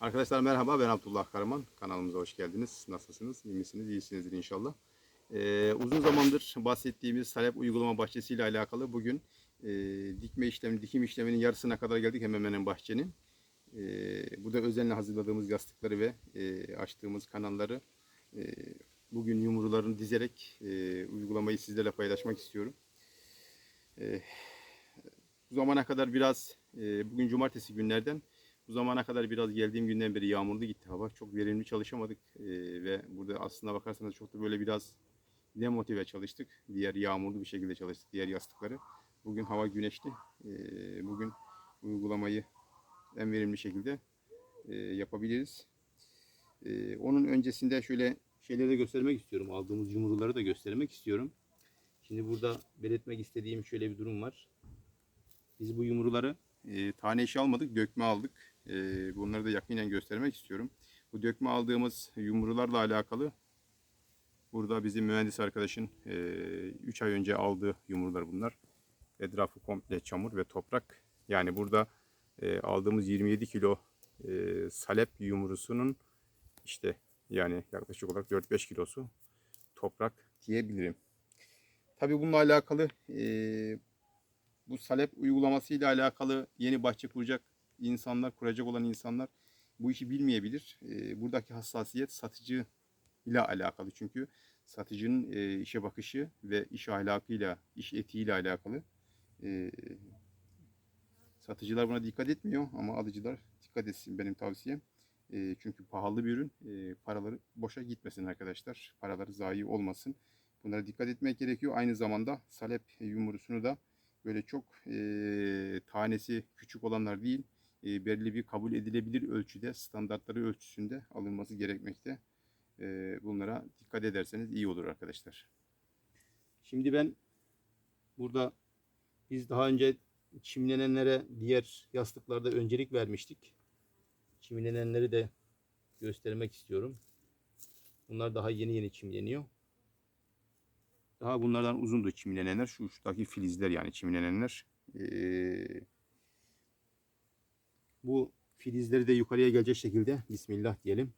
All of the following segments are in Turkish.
Arkadaşlar merhaba ben Abdullah Karaman. Kanalımıza hoş geldiniz. Nasılsınız? İyi misiniz? İyisinizdir inşallah. Ee, uzun zamandır bahsettiğimiz Salep uygulama bahçesiyle alakalı bugün e, dikme işlemi, dikim işleminin yarısına kadar geldik hemen hemen bahçenin. Ee, burada özenle hazırladığımız yastıkları ve e, açtığımız kanalları e, bugün yumrularını dizerek e, uygulamayı sizlerle paylaşmak istiyorum. E, bu zamana kadar biraz e, bugün cumartesi günlerden bu zamana kadar biraz geldiğim günden beri yağmurlu gitti hava. Çok verimli çalışamadık Ee, ve burada aslında bakarsanız çok da böyle biraz demotive çalıştık. Diğer yağmurlu bir şekilde çalıştık diğer yastıkları. Bugün hava güneşli. Ee, bugün uygulamayı en verimli şekilde e, yapabiliriz. Ee, onun öncesinde şöyle şeyleri de göstermek istiyorum. Aldığımız yumruları da göstermek istiyorum. Şimdi burada belirtmek istediğim şöyle bir durum var. Biz bu yumruları e, tane işi almadık, dökme aldık. E, bunları da yakinen göstermek istiyorum. Bu dökme aldığımız yumrularla alakalı burada bizim mühendis arkadaşın 3 ay önce aldığı yumrular bunlar. Etrafı komple çamur ve toprak. Yani burada e, aldığımız 27 kilo e, salep yumrusunun işte yani yaklaşık olarak 4-5 kilosu toprak diyebilirim. Tabii bununla alakalı e, bu salep uygulaması ile alakalı yeni bahçe kuracak insanlar, kuracak olan insanlar bu işi bilmeyebilir. E, buradaki hassasiyet satıcı ile alakalı çünkü satıcının e, işe bakışı ve iş ahlakıyla, iş etiğiyle alakalı. E, satıcılar buna dikkat etmiyor ama alıcılar dikkat etsin benim tavsiyem. E, çünkü pahalı bir ürün. Paraları boşa gitmesin arkadaşlar. Paraları zayi olmasın. Bunlara dikkat etmek gerekiyor. Aynı zamanda salep yumrusunu da böyle çok e, tanesi küçük olanlar değil, e, belirli bir kabul edilebilir ölçüde, standartları ölçüsünde alınması gerekmekte. E, bunlara dikkat ederseniz iyi olur arkadaşlar. Şimdi ben burada biz daha önce çimlenenlere diğer yastıklarda öncelik vermiştik. Çimlenenleri de göstermek istiyorum. Bunlar daha yeni yeni çimleniyor. Daha bunlardan uzundu çimlenenler. Şu uçtaki filizler yani çimlenenler. Ee, bu filizleri de yukarıya gelecek şekilde Bismillah diyelim.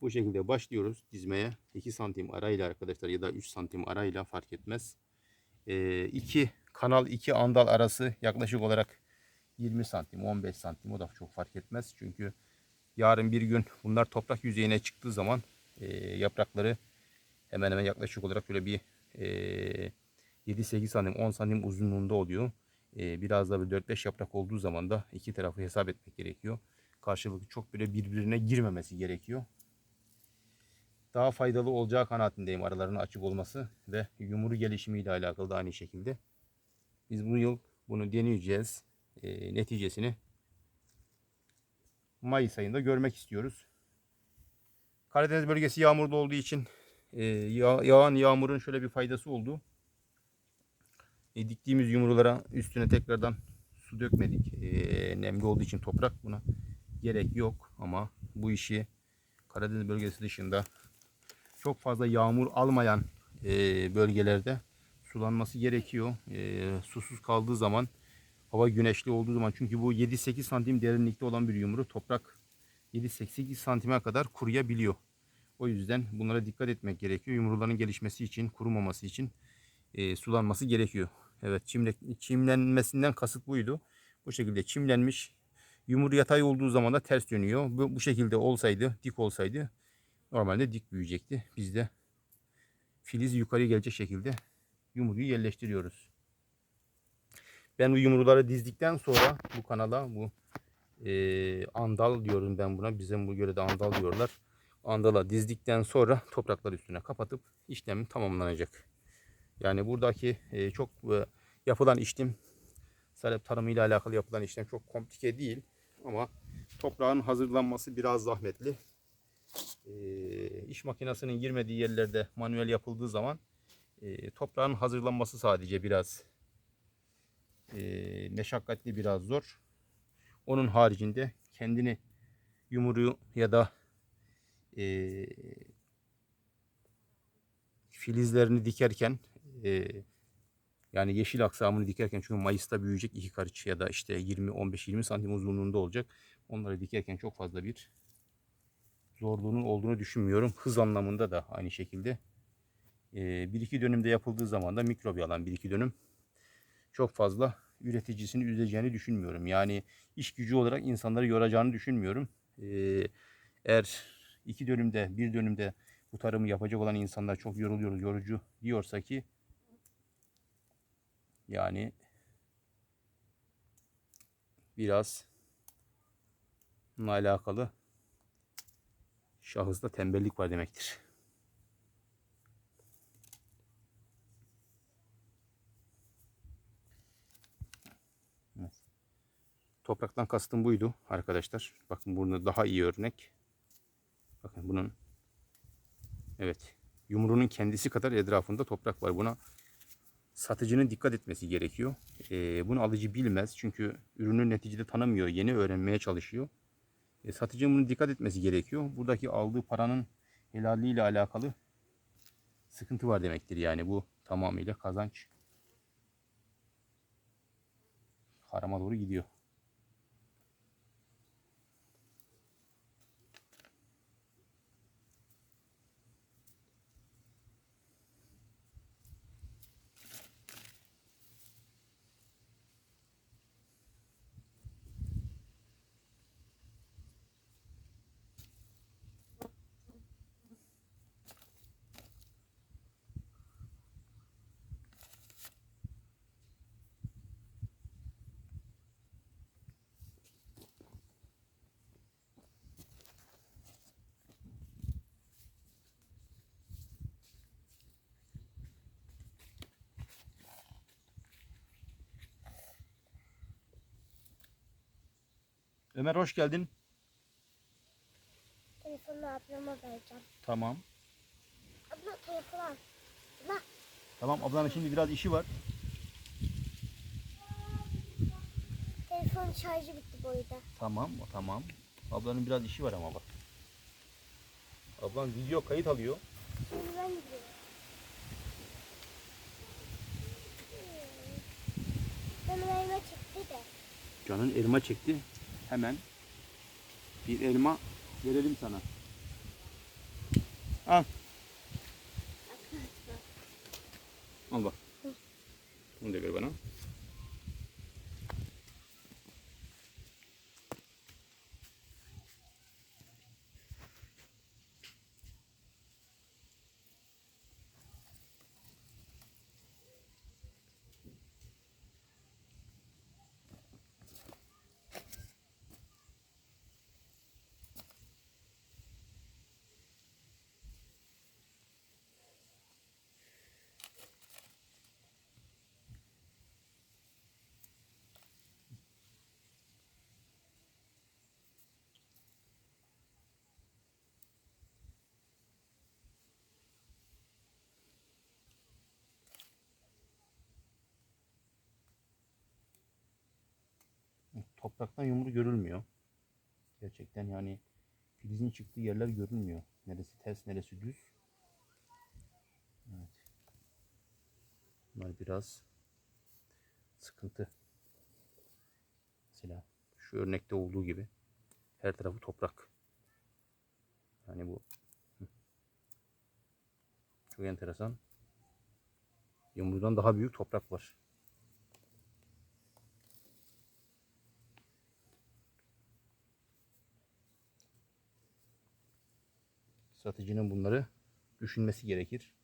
Bu şekilde başlıyoruz dizmeye. 2 santim arayla arkadaşlar ya da 3 santim arayla fark etmez. Ee, kanal iki andal arası yaklaşık olarak 20 santim 15 santim o da çok fark etmez. Çünkü yarın bir gün bunlar toprak yüzeyine çıktığı zaman e, yaprakları hemen hemen yaklaşık olarak böyle bir e, 7-8 santim 10 santim uzunluğunda oluyor. E, biraz da bir 4-5 yaprak olduğu zaman da iki tarafı hesap etmek gerekiyor. Karşılıklı çok böyle birbirine girmemesi gerekiyor. Daha faydalı olacağı kanaatindeyim aralarının açık olması ve yumru gelişimiyle alakalı da aynı şekilde. Biz bu yıl bunu deneyeceğiz. E, neticesini Mayıs ayında görmek istiyoruz. Karadeniz bölgesi yağmurlu olduğu için e, yağ, yağan yağmurun şöyle bir faydası oldu. E, diktiğimiz yumrulara üstüne tekrardan su dökmedik. E, nemli olduğu için toprak buna gerek yok ama bu işi Karadeniz bölgesi dışında çok fazla yağmur almayan e, bölgelerde sulanması gerekiyor. E, susuz kaldığı zaman hava güneşli olduğu zaman çünkü bu 7-8 santim derinlikte olan bir yumru toprak 7-8 santime kadar kuruyabiliyor. O yüzden bunlara dikkat etmek gerekiyor. Yumruların gelişmesi için, kurumaması için e, sulanması gerekiyor. Evet çimle, çimlenmesinden kasıt buydu. Bu şekilde çimlenmiş. Yumru yatay olduğu zaman da ters dönüyor. Bu, bu şekilde olsaydı, dik olsaydı normalde dik büyüyecekti. Biz de filiz yukarı gelecek şekilde yumruyu yerleştiriyoruz. Ben bu yumruları dizdikten sonra bu kanala bu e, andal diyorum ben buna. Bizim bu yörede andal diyorlar andala dizdikten sonra topraklar üstüne kapatıp işlem tamamlanacak. Yani buradaki e, çok e, yapılan işlem salep tarımı ile alakalı yapılan işlem çok komplike değil ama toprağın hazırlanması biraz zahmetli. E, iş makinesinin girmediği yerlerde manuel yapıldığı zaman e, toprağın hazırlanması sadece biraz e, meşakkatli biraz zor. Onun haricinde kendini yumruğu ya da e, filizlerini dikerken e, yani yeşil aksamını dikerken çünkü Mayıs'ta büyüyecek iki karış ya da işte 20 15 20 santim uzunluğunda olacak. onları dikerken çok fazla bir zorluğunun olduğunu düşünmüyorum. Hız anlamında da aynı şekilde. Bir iki dönümde yapıldığı zaman da mikro bir iki dönüm çok fazla üreticisini üzeceğini düşünmüyorum. Yani iş gücü olarak insanları yoracağını düşünmüyorum. Eğer iki dönümde bir dönümde bu tarımı yapacak olan insanlar çok yoruluyoruz, yorucu diyorsa ki yani biraz bununla alakalı şahısta tembellik var demektir. Topraktan kastım buydu arkadaşlar. Bakın burada daha iyi örnek. Bakın bunun evet yumruğunun kendisi kadar etrafında toprak var. Buna satıcının dikkat etmesi gerekiyor. Ee, bunu alıcı bilmez çünkü ürünü neticede tanımıyor. Yeni öğrenmeye çalışıyor. E, satıcının bunu dikkat etmesi gerekiyor. Buradaki aldığı paranın helaliyle alakalı sıkıntı var demektir. Yani bu tamamıyla kazanç harama doğru gidiyor. Ömer hoş geldin. Telefonu ablama vereceğim. Tamam. Abla telefonu al. Abla Tamam ablanın şimdi biraz işi var. telefonun şarjı bitti bu arada. Tamam tamam. Ablanın biraz işi var ama bak. Ablan video kayıt alıyor. Şimdi ben gidiyorum. Benim elime çıktı da. Canın elma çekti. Hemen bir elma verelim sana. Al. Al bak. Bunu da ver bana. Topraktan yumru görülmüyor. Gerçekten yani filizin çıktığı yerler görülmüyor. Neresi ters, neresi düz. Evet. Bunlar biraz sıkıntı. Mesela şu örnekte olduğu gibi her tarafı toprak. Yani bu çok enteresan. Yumrudan daha büyük toprak var. Satıcının bunları düşünmesi gerekir.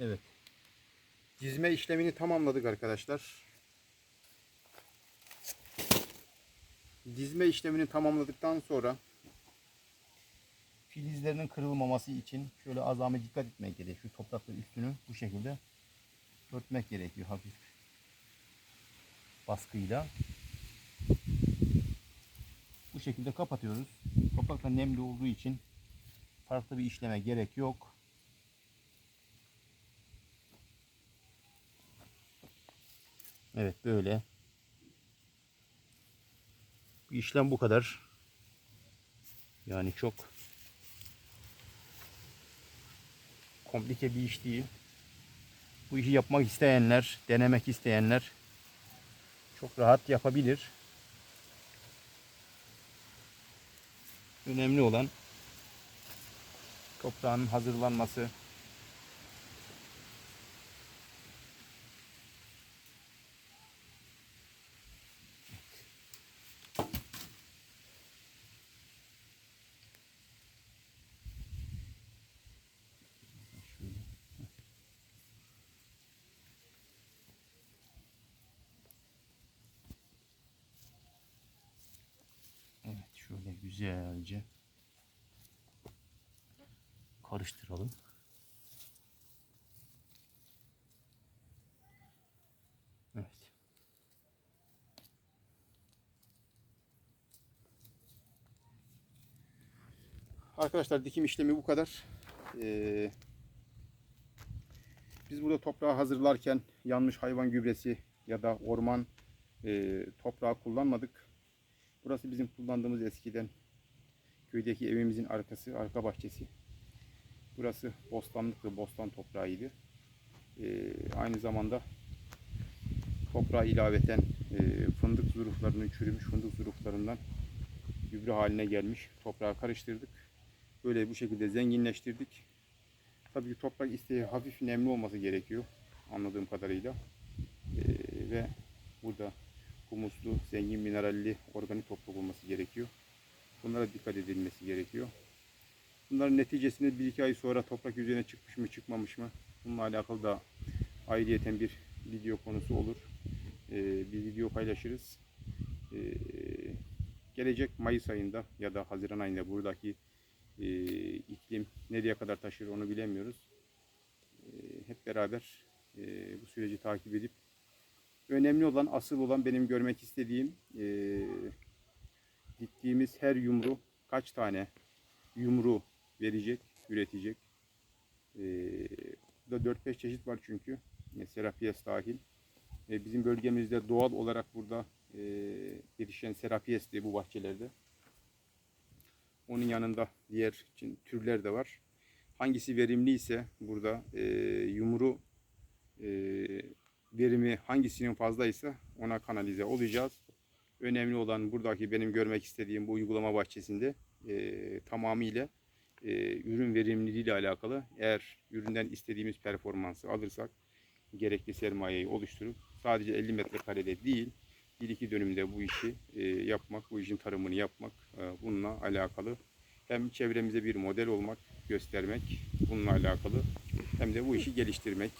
Evet. Dizme işlemini tamamladık arkadaşlar. Dizme işlemini tamamladıktan sonra filizlerinin kırılmaması için şöyle azami dikkat etmek gerekiyor. Şu toprakla üstünü bu şekilde örtmek gerekiyor hafif baskıyla. Bu şekilde kapatıyoruz. Toprak da nemli olduğu için farklı bir işleme gerek yok. Evet böyle. İşlem bu kadar. Yani çok komplike bir iş değil. Bu işi yapmak isteyenler, denemek isteyenler çok rahat yapabilir. Önemli olan toprağın hazırlanması. Evet şöyle güzelce karıştıralım. Evet. Arkadaşlar dikim işlemi bu kadar. Ee, biz burada toprağı hazırlarken yanmış hayvan gübresi ya da orman e, toprağı kullanmadık. Burası bizim kullandığımız eskiden köydeki evimizin arkası, arka bahçesi. Burası bostanlıktı, bostan toprağıydı. Ee, aynı zamanda toprağa ilaveten e, fındık zuruklarının çürümüş fındık zuruklarından gübre haline gelmiş toprağa karıştırdık. Böyle bu şekilde zenginleştirdik. Tabii ki toprak isteği hafif nemli olması gerekiyor anladığım kadarıyla. Ee, ve burada humuslu, zengin mineralli, organik toprak olması gerekiyor. Bunlara dikkat edilmesi gerekiyor. Bunların neticesinde bir iki ay sonra toprak yüzeyine çıkmış mı çıkmamış mı bununla alakalı da ayrıyeten bir video konusu olur. Ee, bir video paylaşırız. Ee, gelecek Mayıs ayında ya da Haziran ayında buradaki e, iklim nereye kadar taşır onu bilemiyoruz. Ee, hep beraber e, bu süreci takip edip önemli olan, asıl olan benim görmek istediğim e, diktiğimiz her yumru kaç tane yumru verecek, üretecek. E, burada 4-5 çeşit var çünkü. E, Serapies dahil. E, bizim bölgemizde doğal olarak burada e, yetişen Serapies'ti bu bahçelerde. Onun yanında diğer için türler de var. Hangisi verimliyse burada e, yumru e, verimi hangisinin fazlaysa ona kanalize olacağız. Önemli olan buradaki benim görmek istediğim bu uygulama bahçesinde e, tamamıyla e, ürün verimliliği ile alakalı. Eğer üründen istediğimiz performansı alırsak gerekli sermayeyi oluşturup sadece 50 metrekarede değil bir iki dönümde bu işi e, yapmak, bu işin tarımını yapmak e, bununla alakalı. Hem çevremize bir model olmak, göstermek bununla alakalı hem de bu işi geliştirmek.